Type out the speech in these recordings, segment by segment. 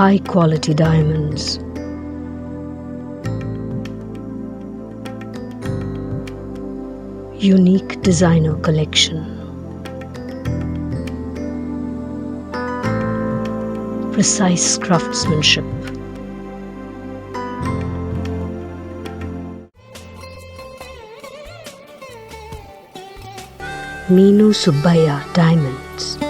high quality diamonds. Unique designer collection. Precise craftsmanship. Meenu Subbaya Diamonds.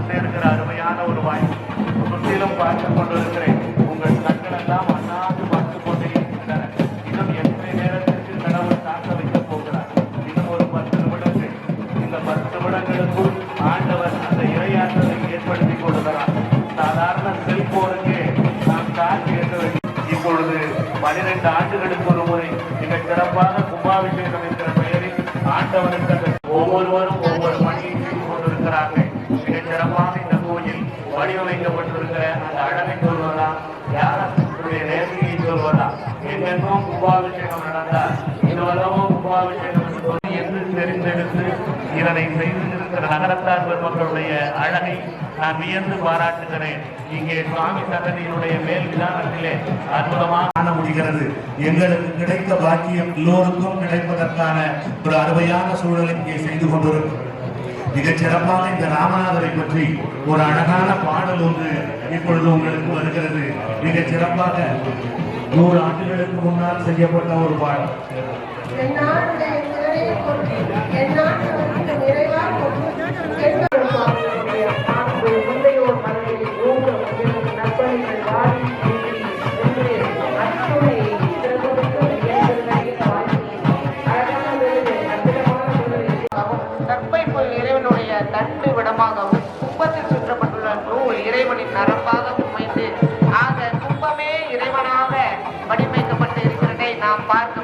சுற்றிலும் பார்த்து கொண்டிருக்கிறேன். உங்கள் கண்கள் எல்லாம் அண்ணாந்து பார்த்து கொண்டே இருக்கின்றன இன்னும் எத்தனை நேரத்திற்கு கடவுள் காக்க வைக்கப் போகிறார்? இன்னும் ஒரு பத்து நிமிடங்கள். இந்த பத்து நிமிடங்களுக்குள் ஆண்டவர் அந்த இரையாற்றலை ஏற்படுத்தி கொடுக்கிறார் சாதாரண செல்போனுக்கு நாம் காட்சி ஏற்ற வேண்டும். இப்பொழுது பனிரெண்டு ஆண்டுகளுக்கு ஒரு முறை மிகச் சிறப்பாக கும்பாபிஷேகம் என்கிற பெயரில் ஆண்டவனுக்கு அந்த ஒவ்வொருவரும் ஒவ்வொரு வடிவமைக்கப்பட்டிருக்கிற அந்த அழகை சொல்வதா யாருடைய நேர்மையை சொல்வதா எங்கெங்கும் கும்பாபிஷேகம் நடந்தால் இதுவல்லவோ கும்பாபிஷேகம் என்று தெரிந்தெடுத்து இதனை செய்திருக்கிற நகரத்தார் பெருமக்களுடைய அழகை நான் வியந்து பாராட்டுகிறேன். இங்கே சுவாமி சன்னதியினுடைய மேல் விதானத்திலே அற்புதமாக காண முடிகிறது. எங்களுக்கு கிடைத்த பாக்கியம் எல்லோருக்கும் கிடைப்பதற்கான ஒரு அருமையான சூழலை இங்கே செய்து கொண்டிருக்கிறது. மிகச் சிறப்பாக இந்த ராமநாதரை பற்றி ஒரு அழகான பாடல் ஒன்று இப்பொழுது உங்களுக்கு வருகிறது. மிகச் சிறப்பாக நூறு ஆண்டுகளுக்கு முன்னால் செய்யப்பட்ட ஒரு பாடல். இருக்கிறதை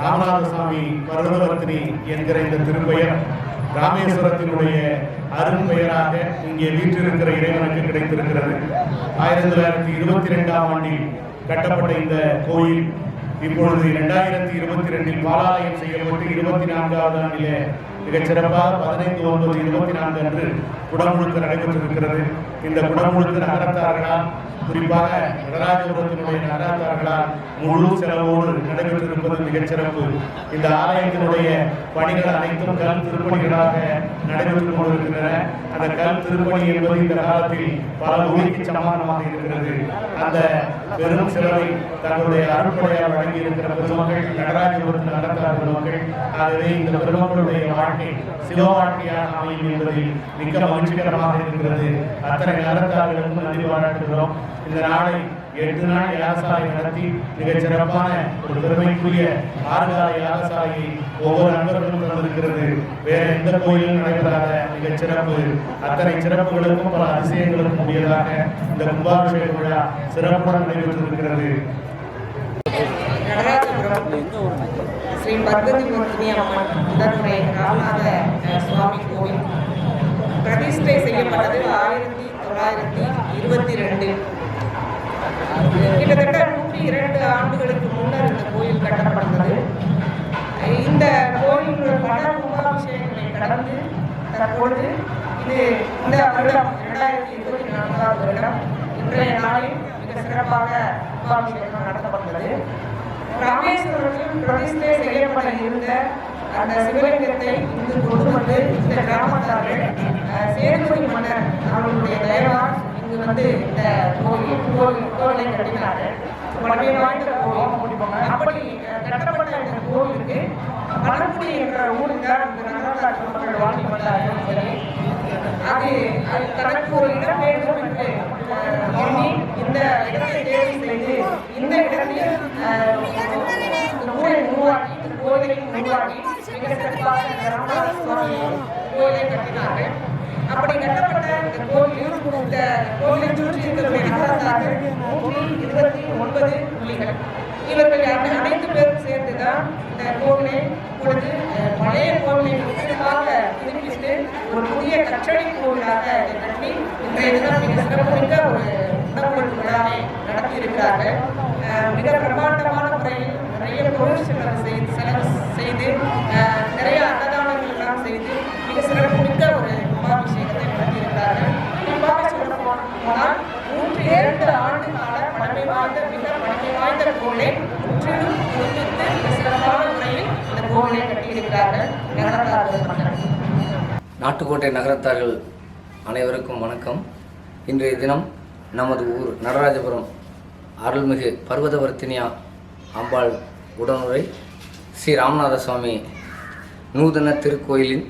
ராமநாதசாமி பர்வதவர்த்தினி என்கிற இந்த திருப்பெயர் ராமேஸ்வரத்தினுடைய அருண் பெயராக இங்கே வீற்றிருக்கிற இறைவனுக்கு கிடைத்திருக்கிறது. ஆயிரத்தி தொள்ளாயிரத்தி இருபத்தி ரெண்டாம் ஆண்டில் கட்டப்பட்ட இந்த கோயில் இப்பொழுது இரண்டாயிரத்தி இருபத்தி ரெண்டில் பாலாலயம் செய்யப்பட்டு இருபத்தி நான்காவது ஆண்டிலே மிகச் சிறப்பாக பதினைந்து ஒன்பது இருபத்தி நான்கு அன்று குடமுழுக்கு நடைபெற்றிருக்கிறது. இந்த குடமுழுக்கு நகரத்தார்களால் குறிப்பாக நடராஜபுரத்தினுடைய நகரத்தார்களால் முழு செலவோடு நடைபெற்றிருப்பது மிகச்சிறப்பு. இந்த ஆலயத்தினுடைய பணிகள் அனைத்தும் கல் திருப்பணிகளாக நடைபெற்றுக் கொண்டிருக்கின்றன. அந்த கல் திருப்பணி என்பது இந்த காலத்தில் பல கோடிக்கு சமானமாக இருக்கிறது. அந்த பெரும் செலவை தங்களுடைய அருட்படையால் வழங்கி இருக்கிற பெருமக்கள் நடராஜபுரத்தில் நடத்தார் பெருமக்கள் ஆகவே இந்த பெருமக்களுடைய வாழ்க்கை சிவ வாழ்க்கையாக அமையும் என்பதில் மிக மகிழ்ச்சிகரமாக இருக்கிறது. அத்தனை நடத்தார்களுக்கும் நன்றி பாராட்டுகிறோம். இந்த நாளை எட்டு நாள் யாகசாலை நடத்தி மிகச் சிறப்பான ஒரு பெருமைக்குரிய ஆறுகால யாகசாலை ஒவ்வொரு நண்பர்களும் நடந்திருக்கிறது வேற எந்த கோயிலும் நடைபெறாத மிகச் சிறப்பு. அத்தனை சிறப்புகளுக்கும் பல அதிசயங்களுக்கும் உரியதாக இந்த கும்பாபிஷேக விழா சிறப்புடன் நடைபெற்றிருக்கிறது. ஸ்ரீ பகவதி மூர்த்தினி அம்மன் முதன்முறை ராமநாத சுவாமி கோவில் பிரதிஷ்டை செய்யப்பட்டது ஆயிரத்தி தொள்ளாயிரத்தி இருபத்தி ரெண்டு. கிட்டத்தட்ட நூற்றி இரண்டு ஆண்டுகளுக்கு முன்னர் இந்த கோயில் கட்டப்பட்டது. இந்த கோயில் பல கும்பாபிஷேகங்களை கடந்து தற்பொழுது இது இந்த வருடம் இரண்டாயிரத்தி இருபத்தி நான்காவது வருடம். இன்றைய நாளில் மிக சிறப்பாக கும்பாபிஷேகம் நடத்தப்பட்டது ராமேஸ்வரத்தில் பிரதிஷ்டை செய்யப்பட இருந்த அந்த சிவலிங்கத்தை இங்கு கொண்டு வந்து இந்த கிராமத்தார்கள் அஹ், சேதுபதி மன்னர் அவர்களுடைய தயவால் இங்கு வந்து இந்த கோவில் கோவில் கோவிலை கட்டினார்கள் பழமை வாய்ந்த கோயில் அப்படி கட்டப்பட்ட இந்த கோவிலுக்கு மணக்குடி என்ற ஊரில் தான் இந்த நகராட்சி மக்கள் வாழ்ந்து வந்தார்கள் சரி. அது அது தனக்கு ஒரு இடம் வேண்டும் என்று எண்ணி இந்த இடத்தை தேர்வு செய்து இந்த இடத்தில் இந்த ஊரை உருவாக்கி கோயிலை உருவாக்கி மிக சிறப்பாக ராமநாத சுவாமி கோயிலை கட்டினார்கள். அப்படி கட்டப்பட்ட இந்த கோயில் இந்த கோயிலை சுற்றி இருக்கக்கூடிய நூற்றி இருபத்தி ஒன்பது புள்ளிகள் இவர்கள் அனைத்து பேரும் சேர்ந்துதான் இந்த கோவிலை பழைய கோவிலை முற்றிலுமாக புதுப்பித்து ஒரு புதிய கற்றளை கோவிலாக கட்டி இன்றைய தினம் மிக சிறப்புமிக்க ஒரு உணவு விழாவை நடத்தி இருக்கிறார்கள் மிக பிரம்மாண்டமான நிறைய செய்து செலவு செய்து நிறைய அன்னதானங்களெல்லாம் செய்து மிக சிறப்புமிக்க ஒரு கும்பாபிஷேகத்தை நடத்தி இருக்கிறார்கள் குறிப்பாக சொல்ல போனால் நூற்றி இரண்டு ஆண்டு கால பழமை வாய்ந்த மிக பழமை வாய்ந்த கோவிலை முற்றிலும் புதுப்பித்து மிக சிறப்பான முறையில் இந்த கோவிலை கட்டியிருக்கிறார்கள். நகரத்தார்கள் நாட்டுக்கோட்டை நகரத்தார்கள் அனைவருக்கும் வணக்கம். இன்றைய தினம் நமது ஊர் நடராஜபுரம் அருள்மிகு பர்வதவர்த்தினியா அம்பாள் உடனுரை ஸ்ரீ ராமநாத சுவாமி நூதன திருக்கோயிலின்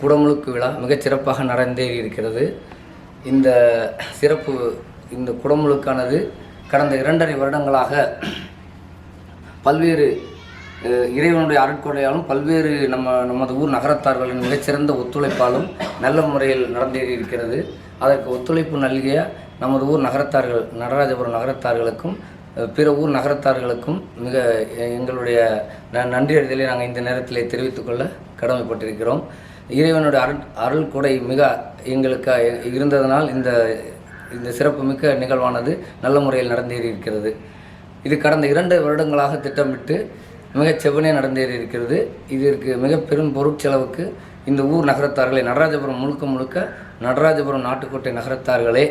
குடமுழுக்கு விழா மிகச் சிறப்பாக நடந்தேறி இருக்கிறது. இந்த சிறப்பு இந்த குடமுழுக்கானது கடந்த இரண்டரை வருடங்களாக பல்வேறு இறைவனுடைய அருட்கொடையாலும் பல்வேறு நம்ம நமது ஊர் நகரத்தார்களின் மிகச்சிறந்த ஒத்துழைப்பாலும் நல்ல முறையில் நடந்தேறி இருக்கிறது. அதற்கு ஒத்துழைப்பு நல்கிய நமது ஊர் நகரத்தார்கள் நடராஜபுரம் நகரத்தார்களுக்கும் பிற ஊர் நகரத்தார்களுக்கும் மிக எங்களுடைய ந- நன்றி அறிதலை நாங்கள் இந்த நேரத்தில் தெரிவித்துக்கொள்ள கடமைப்பட்டிருக்கிறோம். இறைவனுடைய அருள் அருள் கொடை மிக எங்களுக்கு இருந்ததனால் இந்த இந்த சிறப்புமிக்க நிகழ்வானது நல்ல முறையில் நடந்தேறி இருக்கிறது இது கடந்த இரண்டு வருடங்களாக திட்டமிட்டு மிகச் செவ்வனே நடந்தேறி இருக்கிறது இதற்கு மிக பெரும் பொருட்செலவுக்கு இந்த ஊர் நகரத்தார்களை நடராஜபுரம் முழுக்க முழுக்க நடராஜபுரம் நாட்டுக்கோட்டை நகரத்தார்களே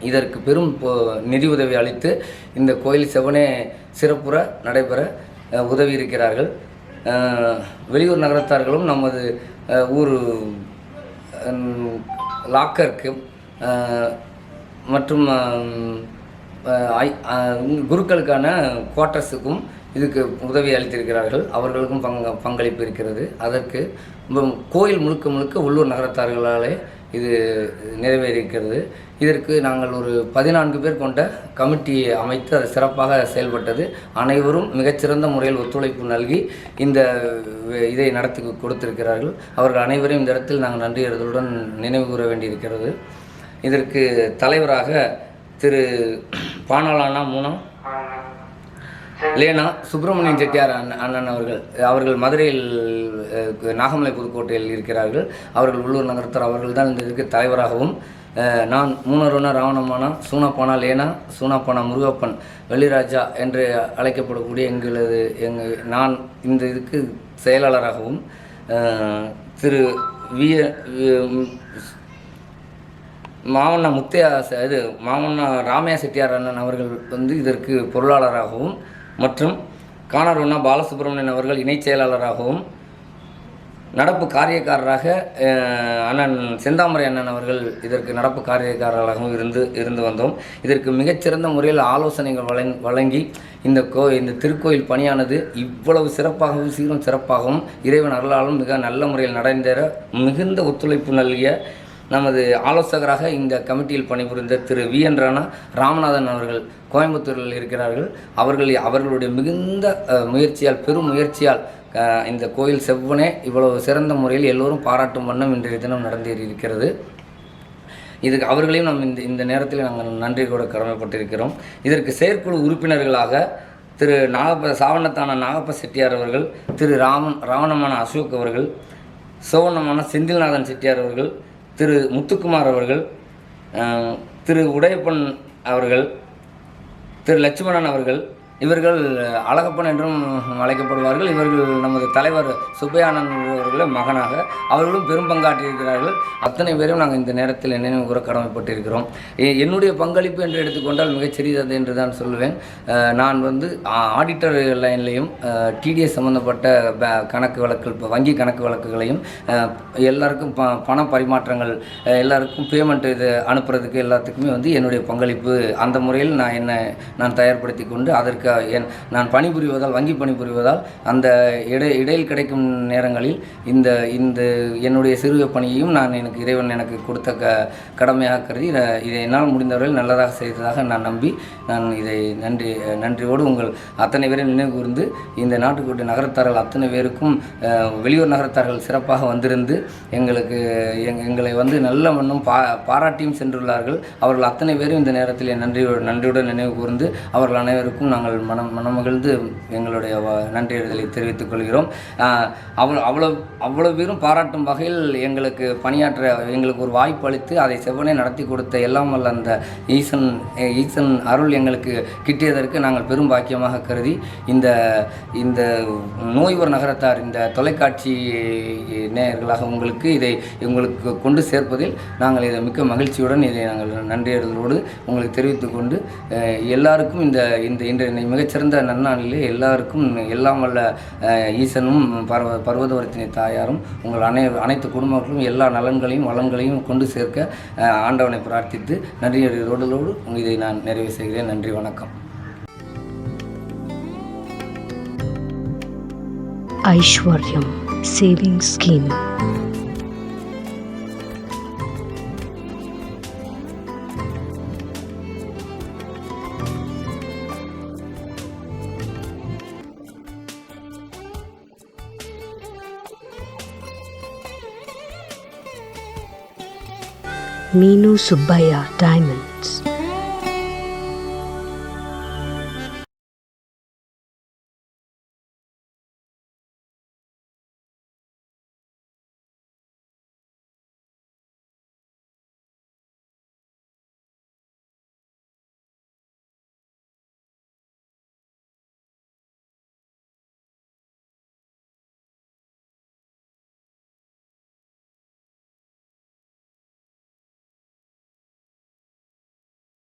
இதற்கு பெரும் நிதி உதவி அளித்து இந்த கோயில் செவனே சிறப்புற நடைபெற உதவி இருக்கிறார்கள். வெளியூர் நகரத்தார்களும் நமது ஊர் லாக்கருக்கு மற்றும் ஐ- குருக்களுக்கான குவார்ட்டர்ஸுக்கும் இதுக்கு உதவி அளித்திருக்கிறார்கள். அவர்களுக்கும் பங்க பங்களிப்பு இருக்கிறது. அதற்கு கோயில் முழுக்க முழுக்க உள்ளூர் நகரத்தார்களாலே இது நிறைவேறியிருக்கிறது. இதற்கு நாங்கள் ஒரு பதினான்கு பேர் கொண்ட கமிட்டியை அமைத்து அது சிறப்பாக செயல்பட்டது. அனைவரும் மிகச்சிறந்த முறையில் ஒத்துழைப்பு நல்கி இந்த இதை நடத்தி கொடுத்திருக்கிறார்கள். அவர்கள் அனைவரையும் இந்த இடத்தில் நாங்கள் நன்றி நினைவு கூற வேண்டியிருக்கிறது. இதற்கு தலைவராக திரு பானலானா மூனம் லேனா சுப்பிரமணியன் செட்டியார் அண்ணன் அண்ணன் அவர்கள் அவர்கள் மதுரையில் நாகமலை புதுக்கோட்டையில் இருக்கிறார்கள். அவர்கள் உள்ளூர் நகரத்தார் அவர்கள் தான் இந்த இதுக்கு தலைவராகவும் நான் மூணருணா ராவணமானா சூனப்பானா லேனா சூனாப்பானா முருகப்பன் வெளிராஜா என்று அழைக்கப்படக்கூடிய எங்களது எங்கள் நான் இந்த இதுக்கு செயலாளராகவும் திரு வி மாமன்னா முத்தையா இது மாமன்னா ராமையா செட்டியார் அண்ணன் அவர்கள் வந்து இதற்கு பொருளாளராகவும் மற்றும் காணாருண்ணா பாலசுப்ரமணியன் அவர்கள் இணைச் செயலாளராகவும் நடப்பு காரியக்காரராக அண்ணன் செந்தாமரை அண்ணன் அவர்கள் இதற்கு நடப்பு காரியக்காரராகவும் இருந்து இருந்து வந்தோம். இதற்கு மிகச்சிறந்த முறையில் ஆலோசனைகள் வழங் வழங்கி இந்த கோ இந்த திருக்கோயில் பணியானது இவ்வளவு சிறப்பாகவும் சீரும் சிறப்பாகவும் இறைவன் அருளாலும் மிக நல்ல முறையில் நடந்தேற மிகுந்த ஒத்துழைப்பு நல்கிய நமது ஆலோசகராக இந்த கமிட்டியில் பணிபுரிந்த திரு வி என் ராணா ராமநாதன் அவர்கள் கோயம்புத்தூரில் இருக்கிறார்கள். அவர்கள் அவர்களுடைய மிகுந்த முயற்சியால் பெரும் முயற்சியால் இந்த கோயில் செவ்வனே இவ்வளவு சிறந்த முறையில் எல்லோரும் பாராட்டும் வண்ணம் இன்றைய தினம் நடந்தேறியிருக்கிறது. இதுக்கு அவர்களையும் நாம் இந்த இந்த நேரத்தில் நாங்கள் நன்றி கூட கடமைப்பட்டிருக்கிறோம். இதற்கு செயற்குழு உறுப்பினர்களாக திரு நாகப்ப சாவண்ணத்தான நாகப்ப செட்டியார் அவர்கள் திரு ராமன் ராவணமான அசோக் அவர்கள் சோவண்ணமான செந்தில்நாதன் செட்டியார் அவர்கள் திரு முத்துக்குமார் அவர்கள் திரு உடையப்பன் அவர்கள் திரு லட்சுமணன் அவர்கள் இவர்கள் அழகப்பன் என்றும் அழைக்கப்படுவார்கள். இவர்கள் நமது தலைவர் சுப்பையானந்த் அவர்களின் மகனாக அவர்களும் பெரும் பங்காற்றியிருக்கிறார்கள். அத்தனை பேரும் நாங்கள் இந்த நேரத்தில் நினைவு கூற கடமைப்பட்டிருக்கிறோம். என்னுடைய பங்களிப்பு என்று எடுத்துக்கொண்டால் மிகச்சிறியது என்று தான் சொல்லுவேன் நான் வந்து ஆடிட்டர் லைன்லையும் டிடிஎஸ் சம்மந்தப்பட்ட பே- கணக்கு வழக்கு இப்போ வங்கி கணக்கு வழக்குகளையும் எல்லாருக்கும் ப பண பரிமாற்றங்கள் எல்லாருக்கும் பேமெண்ட் இது அனுப்புறதுக்கு எல்லாத்துக்குமே வந்து என்னுடைய பங்களிப்பு அந்த முறையில் நான் என்ன நான் தயார்படுத்தி கொண்டு அதற்கு என் நான் பணிபுரிவதால் வங்கி பணிபுரிவதால் அந்த இடை இடையில் கிடைக்கும் நேரங்களில் இந்த இந்த என்னுடைய சிறுவ பணியையும் நான் எனக்கு இறைவன் எனக்கு கொடுத்த க கடமையாக கருதி இதை இதை என்னால் முடிந்தவரையில் நல்லதாக செய்ததாக நான் நம்பி நான் இதை நன்றி நன்றியோடு உங்கள் அத்தனை பேரை நினைவு கூர்ந்து இந்த நாட்டுக்கோட்டை நகரத்தார்கள் அத்தனை பேருக்கும் வெளியூர் நகரத்தார்கள் சிறப்பாக வந்திருந்து எங்களுக்கு எங் எங்களை வந்து நல்ல மண்ணும் பா பாராட்டியும் சென்றுள்ளார்கள். அவர்கள் அத்தனை பேரும் இந்த நேரத்தில் நன்றியோடு நன்றியுடன் நினைவு கூர்ந்து அவர்கள் அனைவருக்கும் நாங்கள் மனம் மனமகிழ்ந்து எங்களுடைய நன்றியறிதலை தெரிவித்துக் கொள்கிறோம். அவ்வளோ அவ்வளோ அவ்வளோ பேரும் பாராட்டும் வகையில் எங்களுக்கு பணியாற்ற எங்களுக்கு ஒரு வாய்ப்பு அளித்து அதை செவ்வனே நடத்தி கொடுத்த எல்லாம் வல்ல அந்த ஈசன் ஈசன் அருள் எங்களுக்கு கிட்டியதற்கு நாங்கள் பெரும் பாக்கியமாக கருதி இந்த இந்த நோய்வர் நகரத்தார் இந்த தொலைக்காட்சி நேயர்களாக உங்களுக்கு இதை உங்களுக்கு கொண்டு சேர்ப்பதில் நாங்கள் இதை மிக்க மகிழ்ச்சியுடன் இதை நாங்கள் நன்றியர்களோடு உங்களுக்கு தெரிவித்துக் கொண்டு எல்லாருக்கும் இந்த இந்த இன்றைய மிகச்சிறந்த நன்னாளிலே எல்லாருக்கும் எல்லாம் வல்ல ஈசனும் பர்வ பர்வதவர்த்தினி தாயாரும் உங்கள் அனை அனைத்து குடும்பங்களும் எல்லா நலன்களையும் வளங்களையும் கொண்டு சேர்க்க ஆண்டவனை பிரார்த்தித்து நன்றியர்களோடு இதை நான் நிறைவு செய்கிறேன். நன்றி வணக்கம். Aishwaryam saving scheme. Minu Subbaya Diamonds.